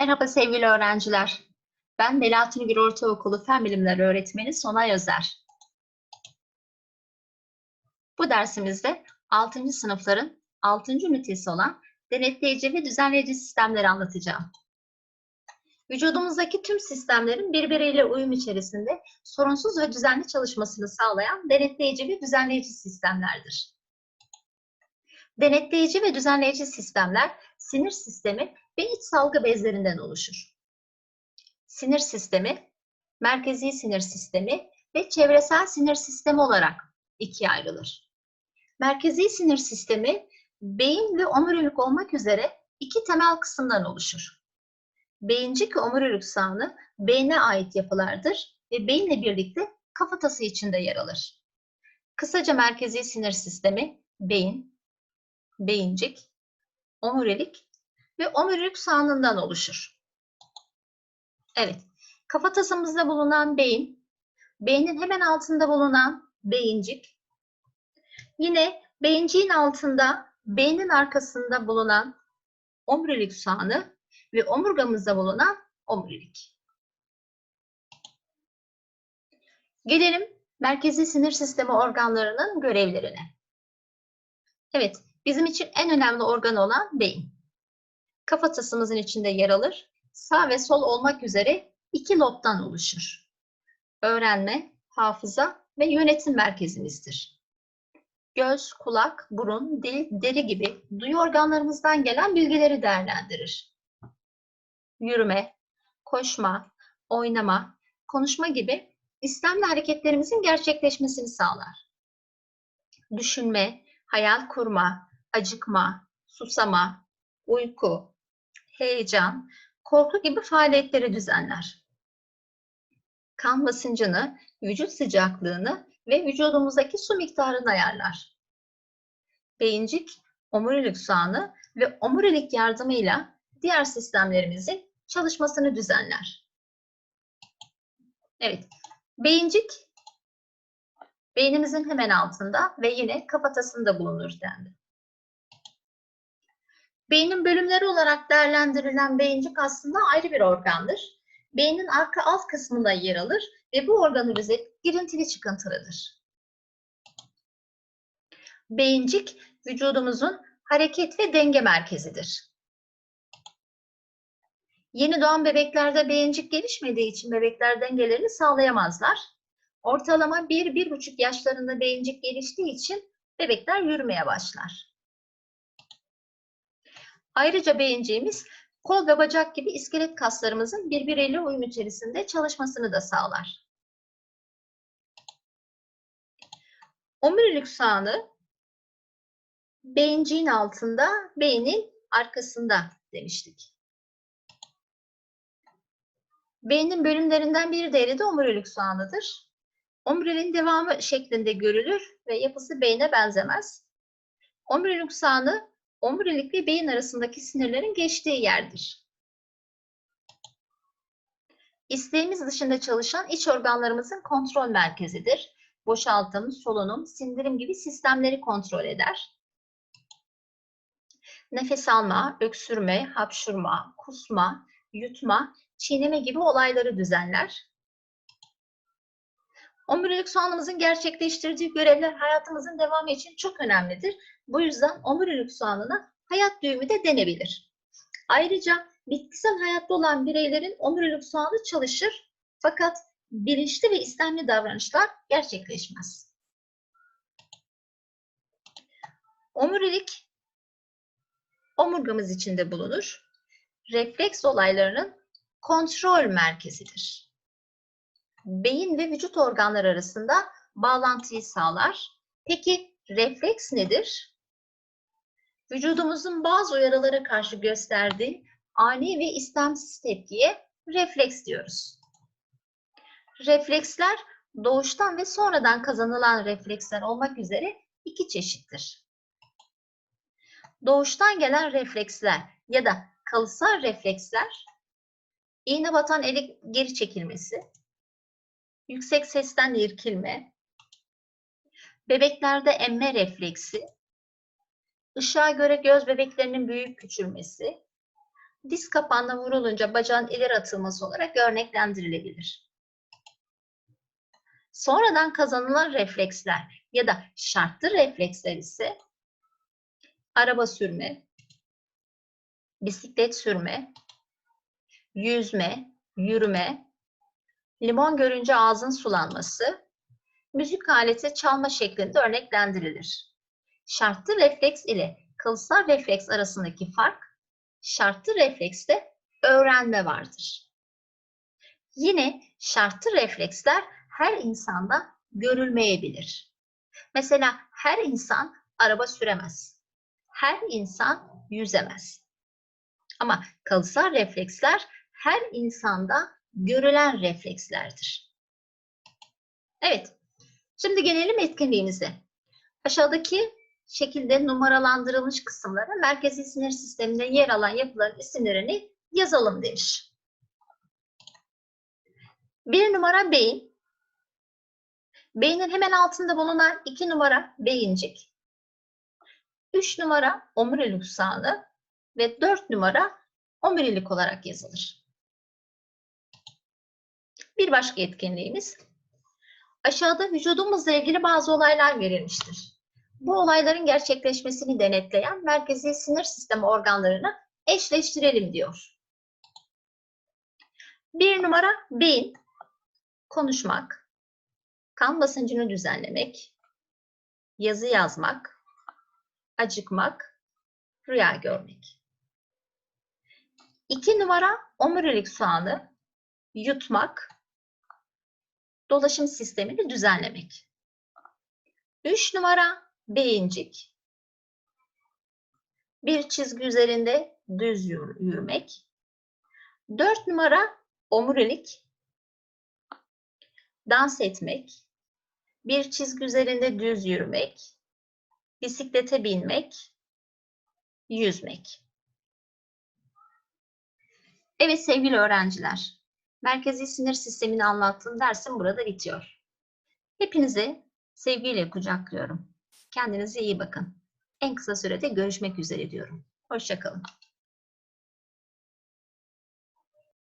Merhaba sevgili öğrenciler. Ben Melahat Üngür Ortaokulu Fen Bilimleri Öğretmeni Sonay Özer. Bu dersimizde 6. sınıfların 6. ünitesi olan denetleyici ve düzenleyici sistemleri anlatacağım. Vücudumuzdaki tüm sistemlerin birbiriyle uyum içerisinde sorunsuz ve düzenli çalışmasını sağlayan denetleyici ve düzenleyici sistemlerdir. Denetleyici ve düzenleyici sistemler sinir sistemi ve iç salgı bezlerinden oluşur. Sinir sistemi, merkezi sinir sistemi ve çevresel sinir sistemi olarak ikiye ayrılır. Merkezi sinir sistemi, beyin ve omurilik olmak üzere iki temel kısımdan oluşur. Beyincik ve omurilik sağını beyne ait yapılardır ve beyinle birlikte kafatası içinde yer alır. Kısaca merkezi sinir sistemi, beyin, beyincik, omurilik ve omurilik sağanından oluşur. Evet, kafatasımızda bulunan beyin, beynin hemen altında bulunan beyincik, yine beyinciğin altında, beynin arkasında bulunan omurilik sağanı ve omurgamızda bulunan omurilik. Gelelim merkezi sinir sistemi organlarının görevlerine. Evet, bizim için en önemli organ olan beyin kafatasımızın içinde yer alır. Sağ ve sol olmak üzere iki lobdan oluşur. Öğrenme, hafıza ve yönetim merkezimizdir. Göz, kulak, burun, dil, deri gibi duyu organlarımızdan gelen bilgileri değerlendirir. Yürüme, koşma, oynama, konuşma gibi istemli hareketlerimizin gerçekleşmesini sağlar. Düşünme, hayal kurma, acıkma, susama, uyku, heyecan, korku gibi faaliyetleri düzenler. Kan basıncını, vücut sıcaklığını ve vücudumuzdaki su miktarını ayarlar. Beyincik, omurilik sağını ve omurilik yardımıyla diğer sistemlerimizin çalışmasını düzenler. Evet, beyincik beynimizin hemen altında ve yine kafatasında bulunur dendi. Beynin bölümleri olarak değerlendirilen beyincik aslında ayrı bir organdır. Beynin arka alt kısmında yer alır ve bu organın özeti girintili çıkıntılıdır. Beyincik vücudumuzun hareket ve denge merkezidir. Yeni doğan bebeklerde beyincik gelişmediği için bebekler dengelerini sağlayamazlar. Ortalama 1-1,5 yaşlarında beyincik geliştiği için bebekler yürümeye başlar. Ayrıca beyinciğimiz kol ve bacak gibi iskelet kaslarımızın birbiriyle uyum içerisinde çalışmasını da sağlar. Omurilik sağını beyinciğin altında, beynin arkasında demiştik. Beynin bölümlerinden bir diğeri de omurilik soğanıdır. Omuriliğin devamı şeklinde görülür ve yapısı beyne benzemez. Omurilik soğanı omurilik ve beyin arasındaki sinirlerin geçtiği yerdir. İsteğimiz dışında çalışan iç organlarımızın kontrol merkezidir. Boşaltım, solunum, sindirim gibi sistemleri kontrol eder. Nefes alma, öksürme, hapşurma, kusma, yutma, çiğneme gibi olayları düzenler. Omurilik soğanımızın gerçekleştirdiği görevler hayatımızın devamı için çok önemlidir. Bu yüzden omurilik soğanına hayat düğümü de denebilir. Ayrıca bitkisel hayatta olan bireylerin omurilik soğanı çalışır fakat bilinçli ve istemli davranışlar gerçekleşmez. Omurilik omurgamız içinde bulunur. Refleks olaylarının kontrol merkezidir. Beyin ve vücut organları arasında bağlantıyı sağlar. Peki refleks nedir? Vücudumuzun bazı uyarılara karşı gösterdiği ani ve istemsiz tepkiye refleks diyoruz. Refleksler doğuştan ve sonradan kazanılan refleksler olmak üzere iki çeşittir. Doğuştan gelen refleksler ya da kalıtsal refleksler iğne batan eli geri çekilmesi, yüksek sesten irkilme, bebeklerde emme refleksi, ışığa göre göz bebeklerinin büyük küçülmesi, diz kapağına vurulunca bacağın ileri atılması olarak örneklendirilebilir. Sonradan kazanılan refleksler ya da şartlı refleksler ise araba sürme, bisiklet sürme, yüzme, yürüme, limon görünce ağzın sulanması, müzik aleti çalma şeklinde örneklendirilir. Şartlı refleks ile kılsal refleks arasındaki fark, şartlı reflekste öğrenme vardır. Yine şartlı refleksler her insanda görülmeyebilir. Mesela her insan araba süremez. Her insan yüzemez. Ama kalıtsal refleksler her insanda görülen reflekslerdir. Evet, şimdi gelelim etkinliğimize. Aşağıdaki şekilde numaralandırılmış kısımlara merkezi sinir sisteminde yer alan yapıların isimlerini yazalım demiş. Bir numara beyin. Beynin hemen altında bulunan iki numara beyincik. Üç numara omurilik sağı ve dört numara omurilik olarak yazılır. Bir başka etkinliğimiz. Aşağıda vücudumuzla ilgili bazı olaylar verilmiştir. Bu olayların gerçekleşmesini denetleyen merkezi sinir sistemi organlarını eşleştirelim diyor. Bir numara beyin, konuşmak, kan basıncını düzenlemek, yazı yazmak, acıkmak, rüya görmek. İki numara omurilik soğanı, yutmak, dolaşım sistemini düzenlemek. Üç numara beyincik, bir çizgi üzerinde düz yürümek. Dört numara omurilik, dans etmek, bir çizgi üzerinde düz yürümek, bisiklete binmek, yüzmek. Evet sevgili öğrenciler, merkezi sinir sistemini anlattığım dersim burada bitiyor. Hepinizi sevgiyle kucaklıyorum. Kendinize iyi bakın. En kısa sürede görüşmek üzere diyorum. Hoşçakalın.